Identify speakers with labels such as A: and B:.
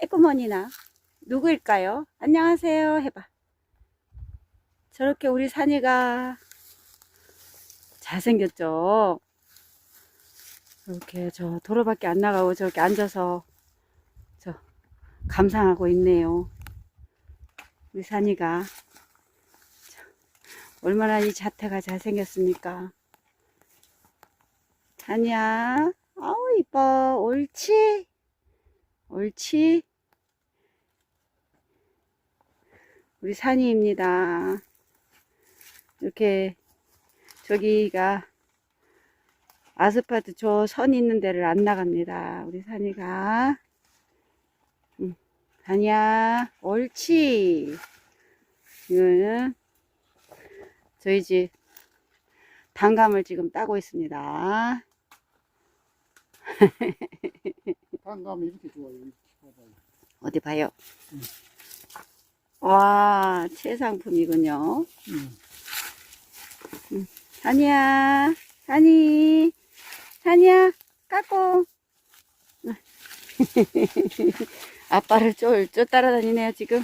A: 에구머니나 누구일까요? 안녕하세요 해봐. 저렇게 우리 산이가 잘생겼죠? 이렇게 저 도로밖에 안 나가고 저렇게 앉아서 저 감상하고 있네요. 우리 산이가 참, 얼마나 이 자태가 잘생겼습니까? 산이야, 아우 이뻐, 옳지, 옳지. 우리 산이입니다. 이렇게 저기가 아스팔트 저 선 있는 데를 안 나갑니다. 우리 산이가. 응. 산이야, 옳지. 이거는 저희 집 단감을 지금 따고 있습니다.
B: 단감이 이렇게 좋아요.
A: 어디 봐요.
B: 응.
A: 와, 최상품이군요.
B: 음.
A: 산이야, 산이, 산이야, 까꿍. 아빠를 쫄, 쫄 따라다니네요, 지금.